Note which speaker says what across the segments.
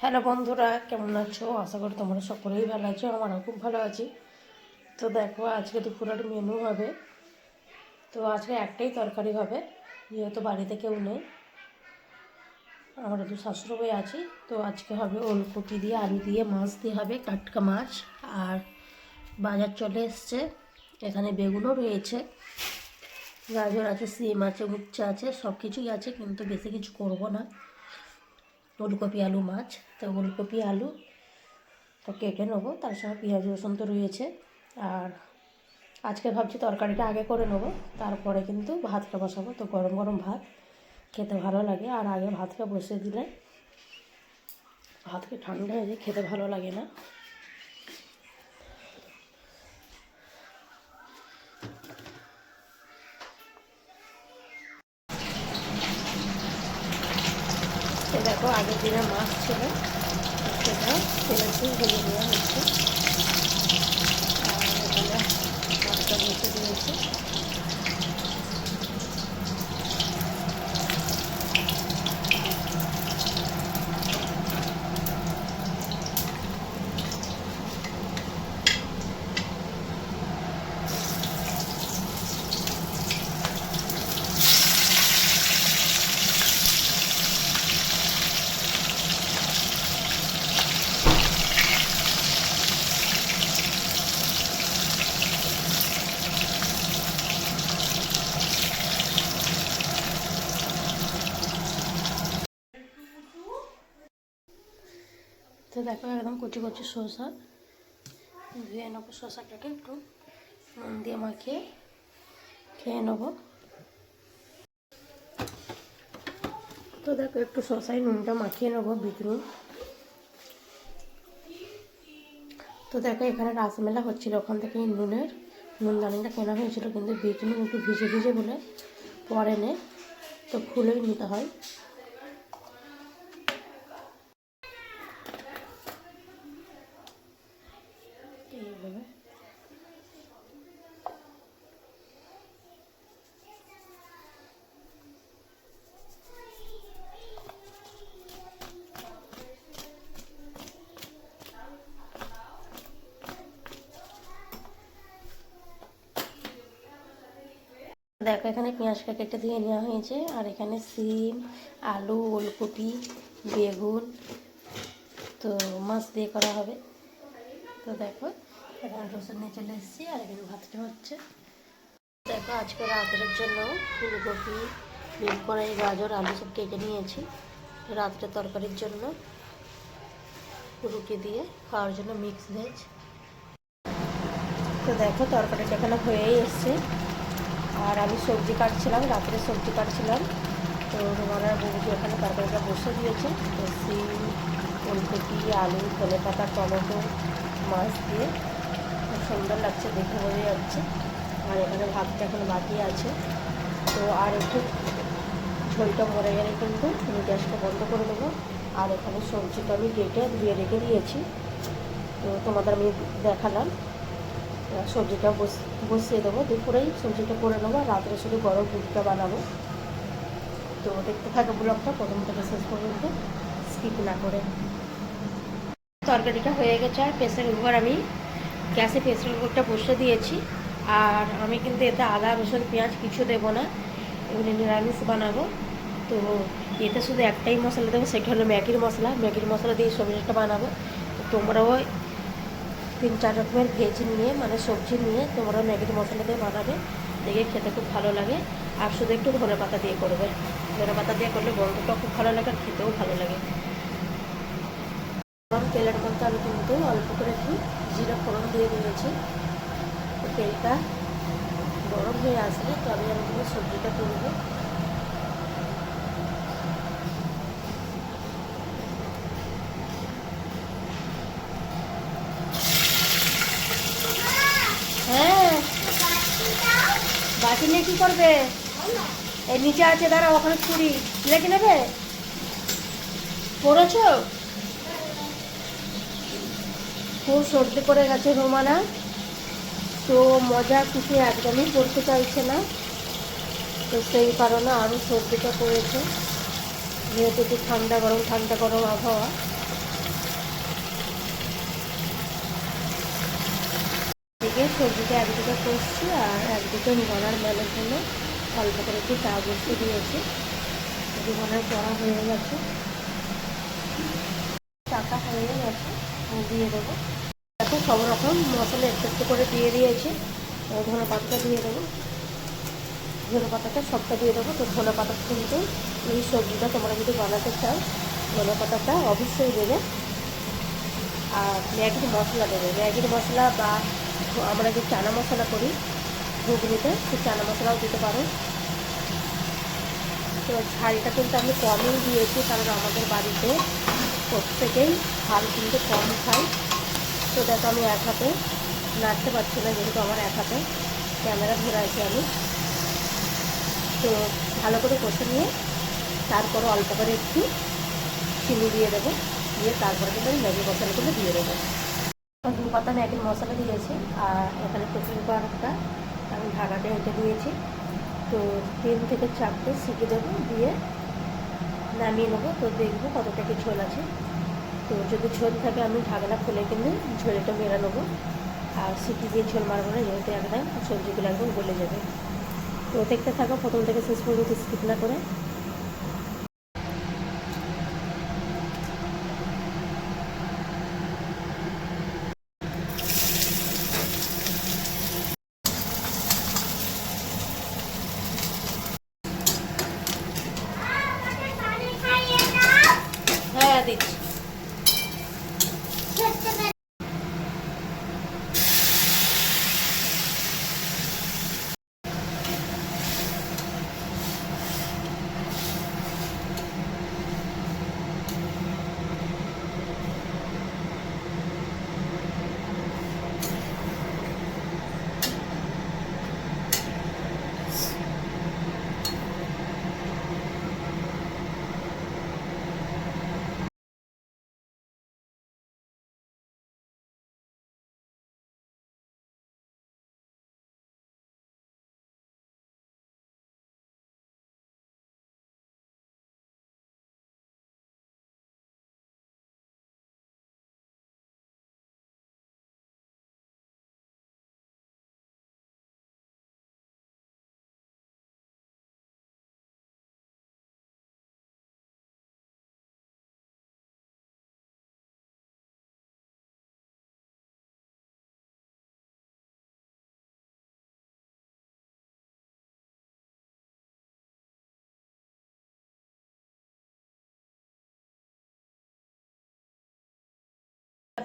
Speaker 1: Hello বন্ধুরা, কেমন আছো? আশা করি তোমরা সকলেই ভালো আছো, আমরাও খুব ভালো আছি। তো দেখো, আজকে দুপুরের মেনু হবে। তো আজকে একটাই তরকারি হবে, যেহেতু বাড়িতে কেউ নেই। আমরা তো শাশুড়ি আছি, তো আজকে হবে ওলকপি দিয়ে, আলু দিয়ে, মাছ দিয়ে হবে টাটকা মাছ। আর বাজার চলে এসছে, এখানে বেগুনও রয়েছে। গাজর আছে, সিম আছে, উচ্ছে আছে সব কিছুই আছে, কিন্তু বেশি কিছু করব না। ওলকপি আলু মাছ। তো ওলকপি আলু তো কেটে নেব, তার সঙ্গে পেঁয়াজ রসুন তো রয়েছে। আর আজকে ভাবছি তরকারিটা আগে করে নেব, তারপরে কিন্তু ভাতটা বসাবো। তো গরম গরম ভাত খেতে ভালো লাগে, আর আগে ভাতটা বসে দিলে ভাতকে ঠান্ডা হয়ে যায়, খেতে ভালো লাগে না। তো দেখো, আগের দিনে মাছ ছিল। সেটা দিয়ে ভেজে দেওয়া হচ্ছে আর এখানে মাছটা বসে দিয়েছে। তো দেখো, একদম কচি কচি শসা। ধুয়ে নেব শসাটাকে একটু। নুন দিয়ে মাখিয়ে খেয়ে নেব। তো দেখো, একটু শসায় নুনটা মাখিয়ে নেব বিট নুন তো দেখো, এখানে রাসমেলা হচ্ছিল ওখান থেকে নুনের। নুনদানিটা কেনা হয়েছিল, কিন্তু বিট নুন একটু ভিজে ভিজে বলে পরে নে তো খুলেই নিতে হয়। দেখো, এখানে পেঁয়াজটা কেটে দিয়ে নেওয়া হয়েছে, আর এখানে সিম, আলু, ওলকপি, বেগুন, তো মাছ দিয়ে করা হবে। তো দেখো, এখানে রসুন নিয়ে চলে এসেছি, আর এখানে ভাতটা হচ্ছে। দেখো, আজকে রাতের জন্য ফুলকপি বেল কড়াই, গাজর, আলু সব কেটে নিয়েছি, রাত্রে তরকারির জন্য রুটি দিয়ে খাওয়ার জন্য মিক্স ভেজ তো দেখো, তরকারিটা এখানে হয়েই এসছে। আর আমি সবজি কাটছিলাম, রাত্রে সবজি কাটছিলাম। তো রুমানার বৌদি ওখানে তরকারিটা বসে দিয়েছে। তো সিম, ফুলকপি, আলু ধনে পাতা টমেটো, মাছ দিয়ে খুব সুন্দর লাগছে, দেখে বোঝা যাচ্ছে। আর এখানে ভাতটা এখন বাকি আছে। তো আর একটু ঝোলটা মরে গেলে কিন্তু আমি গ্যাসটা বন্ধ করে দেবো। আর এখানে সবজিটা আমি কেটে ধুয়ে রেখে দিয়েছি। তো তোমাদের আমি দেখালাম। সবজিটা বসিয়ে দেবো। দুপুরেই সবজিটা করে নেব রাত্রে শুধু গরম দুধটা বানাবো। তো দেখতে থাকো ব্লগটা, প্রথম থেকে শেষ পর্যন্ত। স্কিপ না করে। তরকারিটা হয়ে গেছে আর প্রেসার কুকার আমি গ্যাসে প্রেসার কুকারটা বসে দিয়েছি। আর আমি কিন্তু এতে আদা, রসুন, পেঁয়াজ কিছু দেবো না। এমনি নিরামিষ বানাবো। তো এতে শুধু একটাই মশলা দেবো, সেটা হলো ম্যাগির মশলা। ম্যাগির মশলা দিয়ে সবজিটা বানাবো। তোমরাও তিন চার রকমের ভেজ নিয়ে মানে সবজি নিয়ে তোমরা ম্যাগির মশলা দিয়ে বানাবে। দেখে খেতে খুব ভালো লাগে। আর শুধু একটু ধনে পাতা দিয়ে করবে। ধনে পাতা দিয়ে করলে গন্ধটাও খুব ভালো লাগে আর খেতেও ভালো লাগে। গরম তেলের মধ্যে আমি কিন্তু অল্প করে একটু জিরা ফোড়ন দিয়ে দিয়েছি। তেলটা গরম হয়ে আসলে তবে আমি সবজিটা তুলব হ্যাঁ বাকি নিয়ে কি করবে? এই নিচে আছে দাঁড়া ওখানে ছুরি। লেগে নেবে? পড়েছো? খুব সর্দি করে গেছে রোমানা। তো মজা কিছু একদমই করতে চাইছে না। তো সেই কারণে আরও সর্দিটা করেছে যেহেতু একটু ঠান্ডা গরম ঠান্ডা গরম আবহাওয়া। এদিকে সবজিটা একদিকে কষছি আর একদিকে রুমানার মেলের জন্য অল্প করে একটু চা বসতে দিয়েছি। রুমানার পড়া হয়ে গেছে। চাটা হয়ে গেছে দিয়ে দেবো। দেখো সব রকম মশলা একটু একটু করে দিয়ে দিয়েছি। ধনে পাতাটা দিয়ে দেবো। ধনে পাতাটা সবটা দিয়ে দেবো। তো ধনে পাতা কিন্তু এই সবজিটা তোমরা যদি বানাতে চাও, ধনে পাতাটা অবশ্যই দেবে। আর ম্যাগির মশলা দেবে। ম্যাগির মশলা বা আমরা যে চানা মশলা করি ঘুগনিতে, সেই চানা মশলাও দিতে পারো। তো ঝালটা কিন্তু আমি কমই দিয়েছি, কারণ আমাদের বাড়িতে প্রত্যেকেই ঝাল কিন্তু কম খাই তো দেখো আমি এক হাতে, নাড়তে পারছি না যেহেতু আমার এক হাতে, ক্যামেরা ধরে আছি আমি। তো ভালো করে কষে নিয়ে তারপরে অল্প করে একটু চিনি দিয়ে দেবো, দিয়ে তারপরে কিন্তু আমি ম্যাগি মশলাগুলো দিয়ে দেবো। দু পাতা ম্যাগির মশলা দিয়েছি আর এখানে কুকিং পাউডারটা আমি ঢাকাতে রেখে দিয়েছি। তো তিন থেকে চারটে সিটি দেবো দিয়ে নামিয়ে নেব। তো দেখব কতটা কি ঝোল আছে। তো যদি ঝোল থাকে আমি ঢাকনা খুলে কিনে ঝোলটা মেরে নেব। আর সিটি দিয়ে ঝোল মারবো না, যেহেতু একদম সবজিগুলো একদম গলে যাবে। তো দেখতে থাকো, প্রথম থেকে শেষ পর্যন্ত স্কিপ না করে।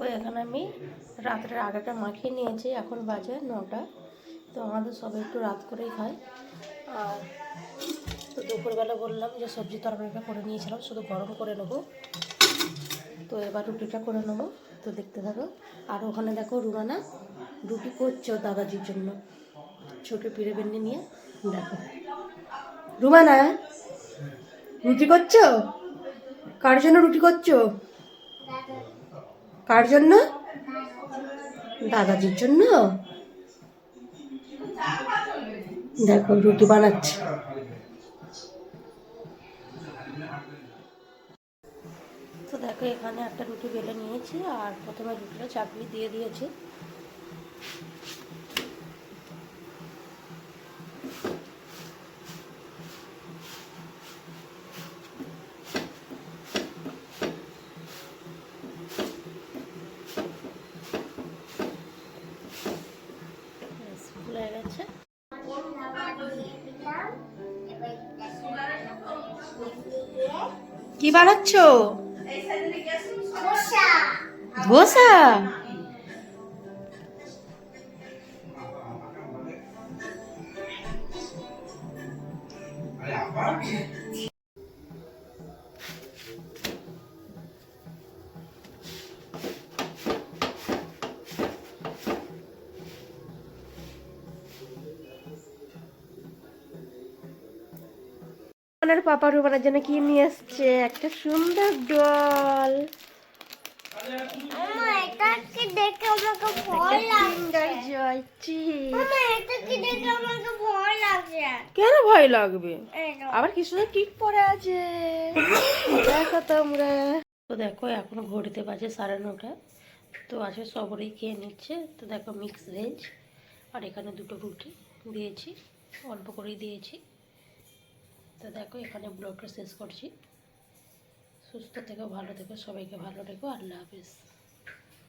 Speaker 1: দেখো, এখানে আমি রাত্রের আগেটা মাখিয়ে নিয়েছি। এখন বাজে নটা। তো আমাদের সবাই একটু রাত করেই খায়। আর তো দুপুরবেলা বললাম যে সবজি তরকারিটা করে নিয়েছিলাম, শুধু গরম করে নেব। তো এবার রুটিটা করে নেব। তো দেখতে থাকো। আর ওখানে দেখো রুমানা রুটি করছে দাদাজির জন্য। ছোটো পিড়ে বেন্ডি নিয়ে দেখো। রুমানা, রুটি করছ? কার জন্য রুটি করছ? কার জন্য? দাদাজির জন্য? দেখো, রুটি বানাচ্ছে। তো দেখো, এখানে একটা রুটি বেলে নিয়েছি, আর প্রথমে রুটিটা চাপিয়ে দিয়ে দিয়েছি। কি বানাচ্ছ? ধোসা? ওনার পাপা রুবানার জন্য কি নিয়ে এসছে একটা সুন্দর ডল কেন ভয় লাগবে? আবার কি সুন্দর টিপ পরে আছে। দেখো তোমরা। তো দেখো এখন ঘড়িতে বাজে সাড়ে নটা। তো আজকে সবরেই খেয়ে নিচ্ছে। তো দেখো মিক্স ভেজ আর এখানে দুটো রুটি দিয়েছি। অল্প করেই দিয়েছি। তো দেখো, এখানে ব্লগটা শেষ করছি। সুস্থ থেকো, ভালো থেকো, সবাইকে ভালো রেখো, আল্লাহ হাফিজ।